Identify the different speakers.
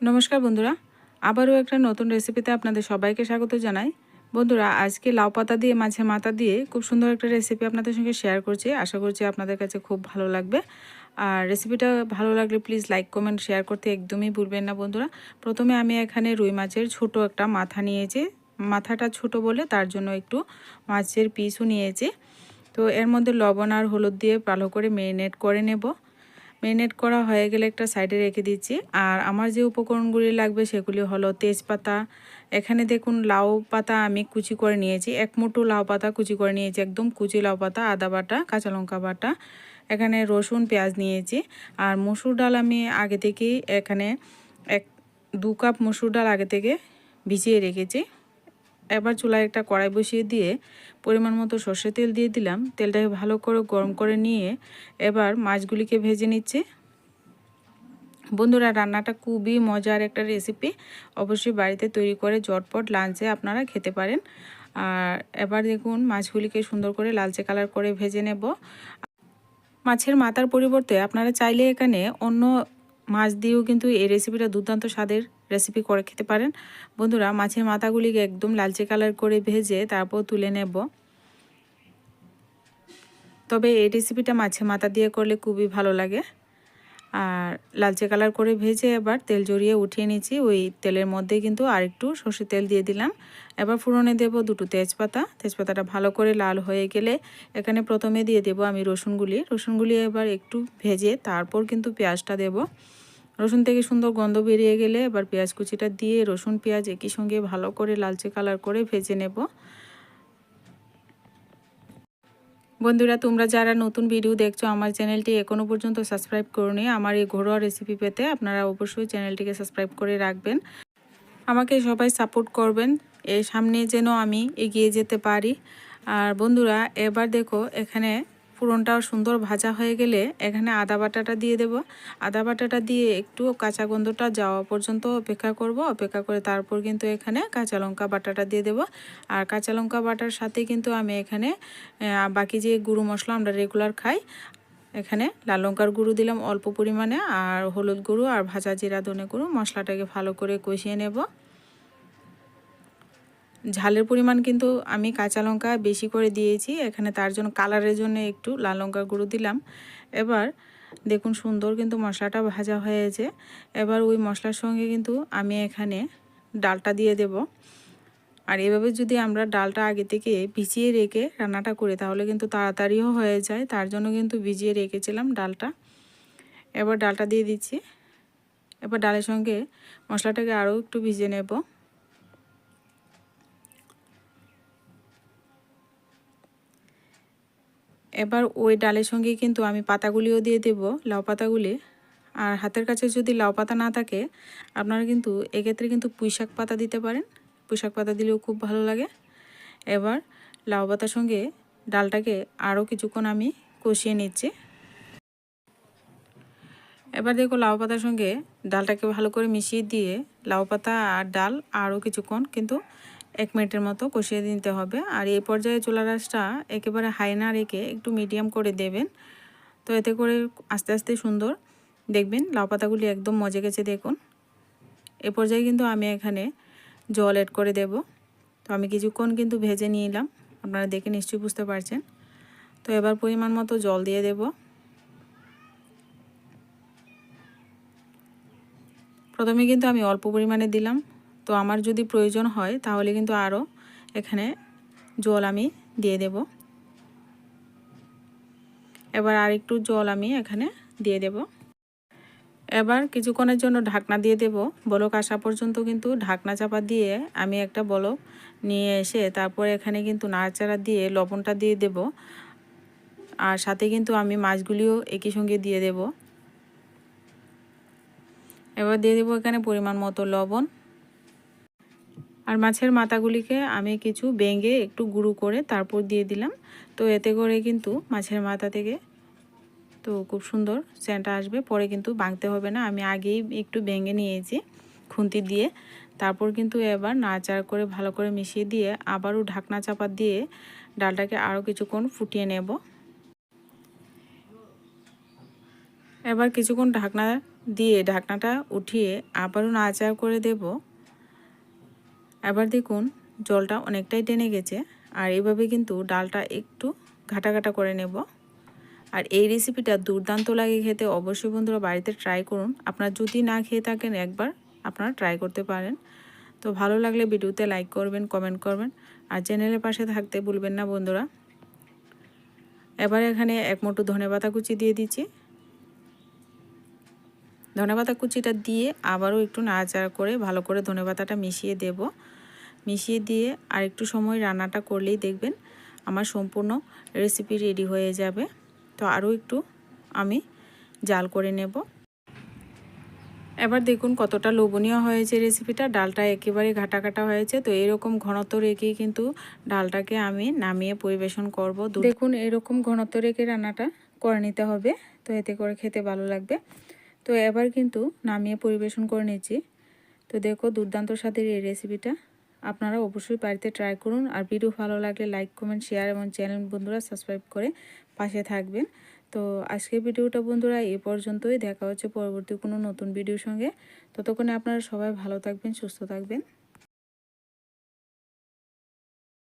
Speaker 1: নমস্কার বন্ধুরা, আবারও একটা নতুন রেসিপিতে আপনাদের সবাইকে স্বাগত জানাই। বন্ধুরা, আজকে লাউ পাতা দিয়ে মাছে মাথা দিয়ে খুব সুন্দর একটা রেসিপি আপনাদের সঙ্গে শেয়ার করছি। আশা করছি আপনাদের কাছে খুব ভালো লাগবে। আর রেসিপিটা ভালো লাগলে প্লিজ লাইক কমেন্ট শেয়ার করতে একদমই ভুলবেন না বন্ধুরা। প্রথমে আমি এখানে রুই মাছের ছোট একটা মাথা নিয়েছি। মাথাটা ছোট বলে তার জন্য একটু মাছের পিসও নিয়েছি। তো এর মধ্যে লবণ আর হলুদ দিয়ে ভালো করে মেরিনেট করে নেব। মেরিনেট করা হয়ে গেলে একটা সাইডে রেখে দিচ্ছি। আর আমার যে উপকরণগুলি লাগবে সেগুলি হলো তেজপাতা। এখানে দেখুন লাউ পাতা আমি কুচি করে নিয়েছি। এক মুঠো লাউ পাতা কুচি করে নিয়েছি, একদম কুচি লাউ পাতা, আদা বাটা, কাঁচা লঙ্কা বাটা। এখানে রসুন, পেঁয়াজ নিয়েছি। আর মসুর ডাল আমি আগে থেকেই এখানে এক, দু কাপ মসুর ডাল আগে থেকে ভিজিয়ে রেখেছি। এবার চুলায় একটা কড়াই বসিয়ে দিয়ে পরিমাণ মতো সর্ষে তেল দিয়ে দিলাম। তেলটাকে ভালো করে গরম করে নিয়ে এবার মাছগুলিকে ভেজে নিচ্ছি। বন্ধুরা, রান্নাটা খুবই মজার একটা রেসিপি অবশ্যই বাড়িতে তৈরি করে জটপট লাঞ্চে আপনারা খেতে পারেন। আর এবার দেখুন, মাছগুলিকে সুন্দর করে লালচে কালার করে ভেজে নেব। মাছের মাথার পরিবর্তে আপনারা চাইলে এখানে অন্য মাছ দিয়েও কিন্তু এই রেসিপিটা দুর্দান্ত স্বাদের রেসিপি করে খেতে পারেন। বন্ধুরা, মাছের মাথাগুলিকে একদম লালচে কালার করে ভেজে তারপর তুলে নেব। তবে এই রেসিপিটা মাছের মাথা দিয়ে করলে খুবই ভালো লাগে। আর লালচে কালার করে ভেজে এবার তেল জড়িয়ে উঠিয়ে নিচ্ছি ওই তেলের মধ্যে কিন্তু আর একটু সর্ষে তেল দিয়ে দিলাম। এবার ফুরনে দেব দুটো তেজপাতা। তেজপাতাটা ভালো করে লাল হয়ে গেলে এখানে প্রথমে দিয়ে দেব আমি রসুনগুলি। রসুনগুলি এবার একটু ভেজে তারপর কিন্তু পেঁয়াজটা দেব। রসুন থেকে সুন্দর গন্ধ বেরিয়ে গেলে এবার পেঁয়াজ কুচিটা দিয়ে রসুন পেঁয়াজ একই সঙ্গে ভালো করে লালচে কালার করে ভেজে নেব। বন্ধুরা, তোমরা যারা নতুন ভিডিও দেখছ, আমার চ্যানেলটি এখনও পর্যন্ত সাবস্ক্রাইব করনি, আমার এই ঘরোয়া রেসিপি পেতে আপনারা অবশ্যই চ্যানেলটিকে সাবস্ক্রাইব করে রাখবেন। আমাকে সবাই সাপোর্ট করবেন, এর সামনে যেন আমি এগিয়ে যেতে পারি। আর বন্ধুরা, এবার দেখো, এখানে পুরনটাও সুন্দর ভাজা হয়ে গেলে এখানে আদা বাটাটা দিয়ে দেব। আদা বাটাটা দিয়ে একটু কাঁচা গন্ধটা যাওয়া পর্যন্ত অপেক্ষা করব। অপেক্ষা করে তারপর কিন্তু এখানে কাঁচা লঙ্কা বাটাটা দিয়ে দেব। আর কাঁচা লঙ্কা বাটার সাথে কিন্তু আমি এখানে বাকি যে গুঁড়ো মশলা আমরা রেগুলার খাই, এখানে লাল লঙ্কার গুঁড়ো দিলাম অল্প পরিমাণে, আর হলুদ গুঁড়ো আর ভাজা জিরা ধনে গুঁড়ো মশলাটাকে ভালো করে কষিয়ে নেব। ঝালের পরিমাণ কিন্তু আমি কাঁচা লঙ্কা বেশি করে দিয়েছি। এখানে তার জন্য কালারের জন্য একটু লাল লঙ্কার গুঁড়ো দিলাম। এবার দেখুন সুন্দর কিন্তু মশলাটা ভাজা হয়েছে। এবার ওই মশলার সঙ্গে কিন্তু আমি এখানে ডালটা দিয়ে দেব। আর এভাবে যদি আমরা ডালটা আগে থেকে ভিজিয়ে রেখে রান্নাটা করি, তাহলে কিন্তু তাড়াতাড়িও হয়ে যায়। তার জন্য কিন্তু ভিজিয়ে রেখেছিলাম ডালটা। এবার ডালটা দিয়ে দিচ্ছি। এবার ডালের সঙ্গে মশলাটাকে আরও একটু ভিজিয়ে নেব। এবার ওই ডালের সঙ্গে কিন্তু আমি পাতাগুলিও দিয়ে দেব, লাউ পাতাগুলি। আর হাতের কাছে যদি লাউ পাতা না থাকে, আপনারা কিন্তু এক্ষেত্রে কিন্তু পুঁইশাক পাতা দিতে পারেন। পুঁইশাক পাতা দিলেও খুব ভালো লাগে। এবার লাউ পাতার সঙ্গে ডালটাকে আরও কিছুক্ষণ আমি কষিয়ে নিচ্ছি। এবার দেখো লাউ পাতার সঙ্গে ডালটাকে ভালো করে মিশিয়ে দিয়ে লাউ পাতা আর ডাল আরও কিছুক্ষণ কিন্তু এক মিনিটের মতো কষিয়ে দিতে হবে। আর এই পর্যায়ে চুলা রাসটা একেবারে হাই না রেখে একটু মিডিয়াম করে দেবেন। তো এতে করে আস্তে আস্তে সুন্দর। দেখবেন লাউ পাতাগুলি একদম মজে গেছে দেখুন। এ পর্যায়ে কিন্তু আমি এখানে জল অ্যাড করে দেব। তো আমি কিছুক্ষণ কিন্তু ভেজে নিলাম। আপনারা দেখে নিশ্চয়ই বুঝতে পারছেন। তো এবার পরিমাণ মতো জল দিয়ে দেব। প্রথমে কিন্তু আমি অল্প পরিমাণে দিলাম। তো আমার যদি প্রয়োজন হয়, তাহলে কিন্তু আরও এখানে জল আমি দিয়ে দেব। এবার আর একটু জল আমি এখানে দিয়ে দেব। এবার কিছুক্ষণের জন্য ঢাকনা দিয়ে দেব। বলক আসা পর্যন্ত কিন্তু ঢাকনা চাপা দিয়ে আমি একটা বলক নিয়ে এসে তারপর এখানে কিন্তু নাড়াচাড়া দিয়ে লবণটা দিয়ে দেব। আর সাথে কিন্তু আমি মাছগুলিও একই সঙ্গে দিয়ে দেব। এবার দিয়ে দেবো এখানে পরিমাণ মতো লবণ। আর মাছের মাথাগুলিকে আমি কিছু বেঙ্গে একটু গুঁড়ো করে তারপর দিয়ে দিলাম। তো এতে করে কিন্তু মাছের মাথা থেকে তো খুব সুন্দর সেন্টটা আসবে। পরে কিন্তু বাঁধতে হবে না। আমি আগেই একটু ভেঙে নিয়েছি খুন্তি দিয়ে। তারপর কিন্তু এবার নাচার করে ভালো করে মিশিয়ে দিয়ে আবারও ঢাকনা চাপা দিয়ে ডালটাকে আরও কিছুক্ষণ ফুটিয়ে নেব। এবার কিছুক্ষণ ঢাকনা দিয়ে ঢাকনাটা উঠিয়ে আবারও নাচার করে দেব। এবার দেখুন, জলটা অনেকটাই টেনে গেছে, আর এইভাবে কিন্তু ডালটা একটু ঘাটা ঘাটা করে নেব। আর এই রেসিপিটা দুর্দান্ত লাগে খেতে, অবশ্যই বন্ধুরা বাড়িতে ট্রাই করুন। আপনার যদি না খেয়ে থাকেন একবার, আপনারা ট্রাই করতে পারেন। তো ভালো লাগলে ভিডিওতে লাইক করবেন কমেন্ট করবেন, আর চ্যানেলের পাশে থাকতে ভুলবেন না বন্ধুরা। এবার এখানে এক মুঠো ধনে পাতা কুচি দিয়ে দিচ্ছি। ধনেপাতা কুচিটা দিয়ে আবারও একটু নাড়াচাড়া করে ভালো করে ধনেপাতাটা মিশিয়ে দেব। মিশিয়ে দিয়ে আর একটু সময় রান্নাটা করলেই দেখবেন আমার সম্পূর্ণ রেসিপি রেডি হয়ে যাবে। তো আরও একটু আমি জাল করে নেব। এবার দেখুন কতটা লোভনীয় হয়েছে রেসিপিটা ডালটা একেবারে ঘাটা ঘাটা হয়েছে। তো এরকম ঘনত্ব রেখেই কিন্তু ডালটাকে আমি নামিয়ে পরিবেশন করব। দেখুন এরকম ঘনত্ব রেখে রান্নাটা করে নিতে হবে। তো এতে করে খেতে ভালো লাগবে। তো এবার কিন্তু নামিয়ে পরিবেশন করে নিচ্ছি। তো দেখো দুর্দান্ত স্বাদের এই রেসিপিটা আপনারা অবশ্যই বাড়িতে ট্রাই করুন। আর ভিডিও ভালো লাগলে লাইক কমেন্ট শেয়ার এবং চ্যানেল বন্ধুরা সাবস্ক্রাইব করে পাশে থাকবেন। তো আজকের ভিডিওটা বন্ধুরা এ পর্যন্তই। দেখা হচ্ছে পরবর্তী কোনো নতুন ভিডিওর সঙ্গে। ততক্ষণে আপনারা সবাই ভালো থাকবেন, সুস্থ থাকবেন।